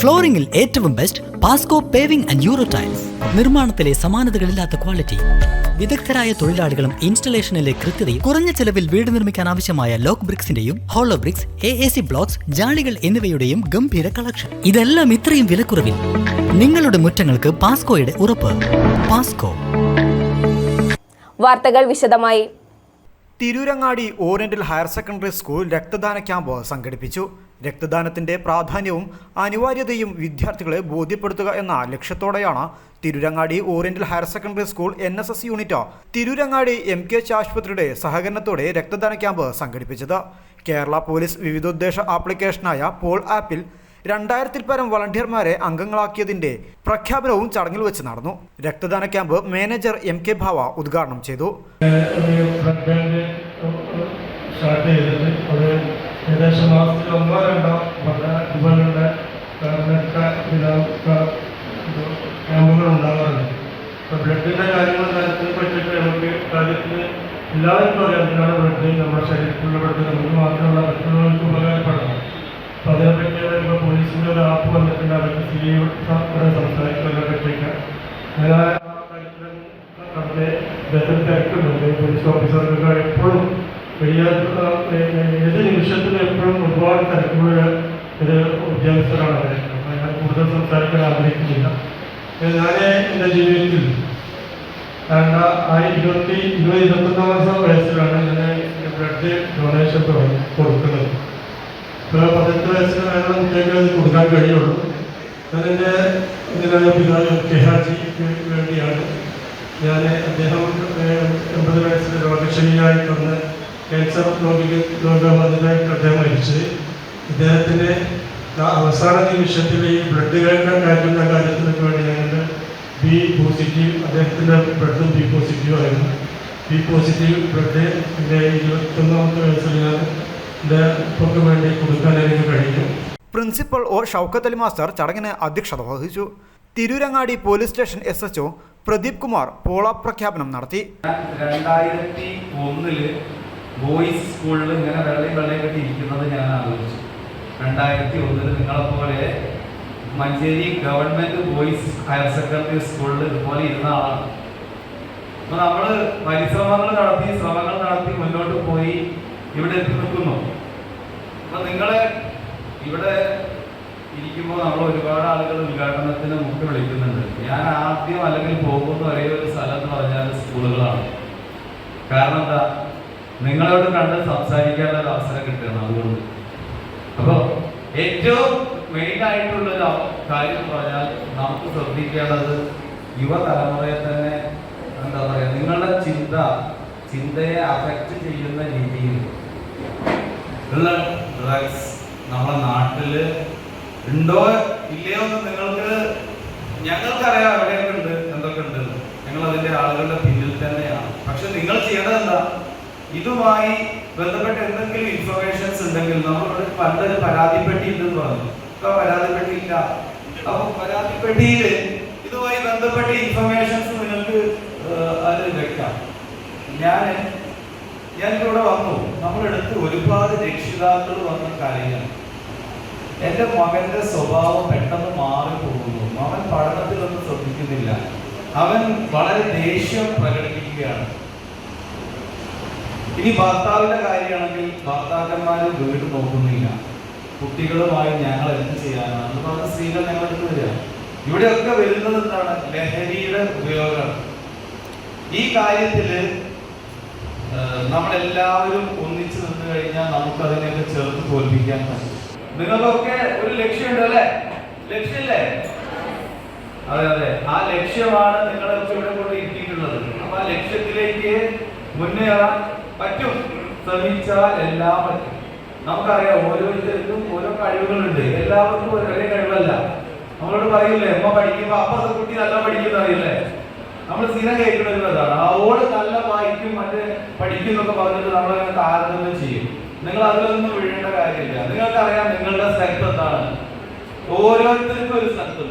ഫ്ലോറിംഗിൽ ഏറ്റവും best Pasco paving and euro tiles നിർമ്മാണത്തിലെ സമാനതകളില്ലാത്ത ക്വാളിറ്റി വിദഗ്ധരായ തൊഴിലാളികളും ഇൻസ്റ്റലേഷനിലെ കൃത്യതയും കുറഞ്ഞ ചെലവിൽ വീട് നിർമ്മിക്കാൻ ആവശ്യമായ lock ബ്രിക്സിന്റെയും hollow bricks A A C blocks ജാളികൾ എന്നിവയുടെയും ഗംഭീര കളക്ഷൻ ഇതെല്ലാം ഇത്രയും വിലക്കുറവിൽ. നിങ്ങളുടെ മുറ്റങ്ങൾക്ക് പാസ്കോയുടെ ഉറപ്പ്. പാസ്കോ വാർത്തകൾ വിശദമായി. Tirurangadi oriental higher secondary school രക്തദാന ക്യാമ്പ് സംഘടിപ്പിച്ചു. രക്തദാനത്തിന്റെ പ്രാധാന്യവും അനിവാര്യതയും വിദ്യാർത്ഥികളെ ബോധ്യപ്പെടുത്തുക എന്ന ലക്ഷ്യത്തോടെയാണ് Tirurangadi oriental higher secondary school N S S unit Tirurangadi M K H ആശുപത്രിയുടെ സഹകരണത്തോടെ രക്തദാന ക്യാമ്പ് സംഘടിപ്പിച്ചത്. കേരള പോലീസ് വിവിധോദ്ദേശ ആപ്ലിക്കേഷനായ പോൾ ആപ്പിൽ രണ്ടായിരത്തിൽ പരം വളണ്ടിയർമാരെ അംഗങ്ങളാക്കിയതിന്റെ പ്രഖ്യാപനവും ചടങ്ങിൽ വെച്ച് നടന്നു. രക്തദാന ക്യാമ്പ് മാനേജർ എം കെ ഭാവ ഉദ്ഘാടനം ചെയ്തു. ഏകദേശം മാസത്തിൽ ഒന്നോ രണ്ടോ ഇവരുടെ ഇതുപോലുള്ള ബ്ലഡ് ക്യാമ്പുകൾ ഉണ്ടാകാറുണ്ട് അപ്പോൾ ബ്ലഡിന്റെ കാര്യങ്ങൾ കാര്യത്തിനെ പറ്റിയിട്ട് നമുക്ക് കാര്യത്തിന് എല്ലാവർക്കും അറിയാം എന്തിനാണ് ബ്ലഡ് നമ്മുടെ ശരീരത്തിലുള്ള ബ്ലഡ് നമുക്ക് മാത്രമല്ല മറ്റുള്ളവർക്ക് ഉപകാരപ്പെടണം അപ്പോൾ അതിനെപ്പറ്റി ഇപ്പോൾ പോലീസിന്റെ ഒരു ആപ്പ് വന്നിട്ടുണ്ട് അവർക്ക് സ്ഥിരീകരിക്കാൻ സംസാരിക്കുന്നതിനെ പറ്റിയൊക്കെ. അങ്ങനെ പോലീസ് ഓഫീസർക്കൊക്കെ എപ്പോഴും ഏത് നിമിഷത്തിലും എപ്പോഴും ഒരുപാട് തിരക്കുള്ള ഒരു ഉദ്യോഗസ്ഥരാണ് അവർ അപ്പോൾ ഞാൻ കൂടുതൽ സംസാരിക്കാൻ ആഗ്രഹിക്കുന്നില്ല. ഞാൻ എന്റെ ജീവിതത്തിൽ കാരണം ആ ഇരുപത്തി ഇരുപത് ഇരുപത്തൊന്നാം വയസ്സിലാണ് ഞാൻ ബ്ലഡ് ഡൊണേഷൻ കൊടുക്കുന്നത്. ഇപ്പോൾ പതിനെട്ട് വയസ്സിന് വേണം കുട്ടികൾക്ക് അത് കൊടുക്കാൻ കഴിയുള്ളൂ. ഞാനെന്റെ ഇതിനായ പിതാവ് കെഹാജിക്ക് വേണ്ടിയാണ്. ഞാൻ അദ്ദേഹം എൺപത് വയസ്സിൽ രോഗക്ഷണിയായി വന്ന് ക്യാൻസർ രോഗിക്ക് രോഗബാധിതമായിട്ട് അദ്ദേഹം മരിച്ച്. ഇദ്ദേഹത്തിന്റെ അവസാന നിമിഷത്തിൽ ഈ ബ്ലഡ് കാറ്റുന്ന കാര്യത്തിനൊക്കെ വേണ്ടി ഞങ്ങളുടെ ബി പോസിറ്റീവ് അദ്ദേഹത്തിന്റെ ബ്ലഡും ബി പോസിറ്റീവ് ആയിരുന്നു. ബി പോസിറ്റീവ് ബ്ലഡ് എന്റെ ഇരുപത്തൊന്നാമത്തെ വയസ്സിൽ ഞാൻ എന്റെ ഉപ്പക്ക് വേണ്ടി കൊടുക്കാൻ എനിക്ക് കഴിഞ്ഞു principal O Shoukath Ali master ചടങ്ങിന് അധ്യക്ഷത വഹിച്ചു. Tirurangadi police station S H Pradeep Kumar പോള പ്രഖ്യാപനം നടത്തി. രണ്ടായിരത്തി ഒന്നിൽ ബോയ്സ് സ്കൂളിൽ ഇങ്ങനെ വെള്ളയും വെള്ളയും കെട്ടി ഇരിക്കുന്നത് ഞാൻ ആലോചിച്ചു. രണ്ടായിരത്തി ഒന്നിൽ നിങ്ങളെപ്പോലെ Manjeri government boys higher secondary സ്കൂളിൽ ഇതുപോലെ ഇരുന്ന ആളാണ്. അപ്പൊ നമ്മൾ പരിശ്രമങ്ങൾ നടത്തി ശ്രമങ്ങൾ നടത്തി മുന്നോട്ട് പോയി ഇവിടെ എത്തി നിൽക്കുന്നു. അപ്പൊ നിങ്ങളെ ഇവിടെ ഇരിക്കുമ്പോൾ നമ്മൾ ഒരുപാട് ആളുകൾ ഉദ്ഘാടനത്തിന് മുക്ക് വിളിക്കുന്നുണ്ട്. ഞാൻ ആദ്യം അല്ലെങ്കിൽ പോകുന്ന ഒരേ ഒരു സ്ഥലം എന്ന് പറഞ്ഞാൽ സ്കൂളുകളാണ്. കാരണം എന്താ? നിങ്ങളോട് കണ്ട് സംസാരിക്കാനുള്ള അവസരം കിട്ടുകയാണ് അതുകൊണ്ട്. അപ്പോൾ ഏറ്റവും മെയിൻ ആയിട്ടുള്ള ഒരു കാര്യം പറഞ്ഞാൽ നമുക്ക് ശ്രദ്ധിക്കേണ്ടത് യുവതലമുറയെ തന്നെ എന്താ പറയുക നിങ്ങളുടെ ചിന്ത ചിന്തയെ അഫക്റ്റ് ചെയ്യുന്ന രീതിയിൽ ഉള്ള ഡ്രഗ്സ് നമ്മുടെ നാട്ടിൽ ഉണ്ടോ ഇല്ലയോ എന്ന് നിങ്ങൾക്ക് ഞങ്ങൾക്കറിയാം എവിടെയൊക്കെ ഉണ്ട് എന്തൊക്കെ ഉണ്ട്. ഞങ്ങൾ അതിന്റെ ആളുകളുടെ പിന്നിൽ തന്നെയാണ്. പക്ഷെ നിങ്ങൾ ചെയ്യേണ്ടത് എന്താ? ഇതുമായി ബന്ധപ്പെട്ട എന്തെങ്കിലും ഇൻഫർമേഷൻസ് ഉണ്ടെങ്കിൽ നമ്മളോട് പണ്ടൊരു പരാതിപ്പെട്ടി ഉണ്ടെന്ന് പറഞ്ഞു. ഇപ്പൊ പരാതിപ്പെട്ടി ഇല്ല അപ്പൊ പരാതിപ്പെട്ടിയിൽ ഇതുമായി ബന്ധപ്പെട്ട ഇൻഫർമേഷൻസ് നിങ്ങൾക്ക് അത് വെക്കാം. ഞാൻ ഞാൻ ഇവിടെ വന്നു. നമ്മളെടുത്ത് ഒരുപാട് രക്ഷിതാക്കൾ വന്ന കാര്യങ്ങൾ. എന്റെ മകന്റെ സ്വഭാവം പെട്ടെന്ന് മാറി പോകുന്നു അവൻ പഠനത്തിലൊന്നും ശ്രദ്ധിക്കുന്നില്ല. അവൻ വളരെ ദേഷ്യം പ്രകടിപ്പിക്കുകയാണ്. ഇനി ഭർത്താവിന്റെ കാര്യമാണെങ്കിൽ ഭർത്താക്കന്മാര് വീട് നോക്കുന്നില്ല. കുട്ടികളുമായി ഞങ്ങൾ എന്ത് ചെയ്യാനാണ്? പറഞ്ഞ സ്ത്രീകൾ ഞങ്ങൾ എടുത്തു വരിക. ഇവിടെയൊക്കെ വരുന്നത് എന്താണ്? ലഹരിയുടെ ഉപയോഗമാണ്. ഈ കാര്യത്തിൽ നമ്മളെല്ലാവരും ഒന്നിച്ചു നിന്ന് കഴിഞ്ഞാൽ നമുക്ക് അതിനെയൊക്കെ ചേർത്ത് തോൽപ്പിക്കാൻ പറ്റും. നിങ്ങൾക്കൊക്കെ ഒരു ലക്ഷ്യമുണ്ട് അല്ലേ? ലക്ഷ്യമില്ലേ? അതെ അതെ. ആ ലക്ഷ്യമാണ് നിങ്ങളെ ഇവിടെ കൊണ്ട് ഇരുത്തിയിട്ടുള്ളത് അപ്പൊ ആ ലക്ഷ്യത്തിലേക്ക് മുന്നേറാൻ പറ്റും. ശ്രമിച്ചാൽ എല്ലാം പറ്റും. നമുക്കറിയാം ഓരോരുത്തർക്കും ഓരോ കഴിവുകളുണ്ട്. എല്ലാവർക്കും ഒരേ കഴിവല്ല. നമ്മളോട് പറയില്ലേ അമ്മ പഠിക്കുമ്പോ അപ്പത്തെ കുട്ടി നല്ല പഠിക്കുന്ന അറിയില്ലേ? നമ്മൾ സ്ഥിരം കേൾക്കുന്ന ഒരു ഓട് നല്ല വായിക്കും മറ്റേ പഠിക്കും എന്നൊക്കെ പറഞ്ഞിട്ട് നമ്മളങ്ങനെ താരതമ്യം ചെയ്യും. നിങ്ങൾ അതിലൊന്നും വീഴേണ്ട കാര്യമില്ല. നിങ്ങൾക്ക് അറിയാം നിങ്ങളുടെ സ്ഥലത്ത് എന്താണ്. ഓരോരുത്തർക്കും ഒരു സ്ഥലത്ത്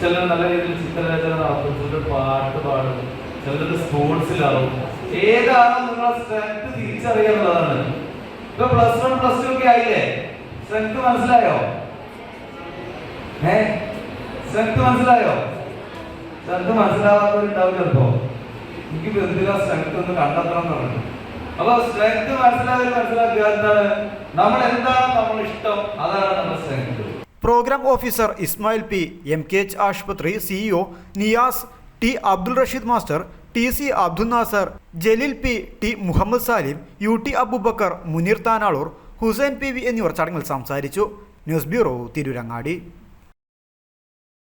ചിലർ നല്ല രീതിയിൽ ചിത്രരചന നടത്തും ചിലർ പാട്ട് പാടും ചിലർ സ്പോർട്സിലാവും ഏതാണ് നിങ്ങളുടെ സ്ട്രെങ്ത് തിരിച്ചറിയാനുള്ളതാണ് ഇപ്പൊ പ്ലസ് വൺ പ്ലസ് ടു ഒക്കെ ആയില്ലേ? സ്ട്രെങ്ത് മനസ്സിലായോ? ഏ? സ്ട്രെങ്ത് മനസ്സിലായോ? സ്ട്രെങ്ത് മനസ്സിലാവാത്തവരുണ്ടാവും ചിലപ്പോ. എനിക്ക് എന്തിനാ സ്ട്രെങ്ത് ഒന്ന് കണ്ടെത്തണം എന്ന് പറഞ്ഞു അപ്പൊ സ്ട്രെങ്ത് മനസ്സിലായാലും മനസ്സിലാക്കുക എന്താണ്? നമ്മൾ എന്താണ് നമ്മൾ ഇഷ്ടം? അതാണ് നമ്മുടെ strength programme officer Ismail P M K H ആശുപത്രി CEO Niyas T Abdul Rasheed master T C Abdul Nasar Jaleel P T Muhammad Salim U T Abubakar Muneer Thanalur Hussain P V എന്നിവർ ചടങ്ങിൽ സംസാരിച്ചു. News bureau Tirurangadi.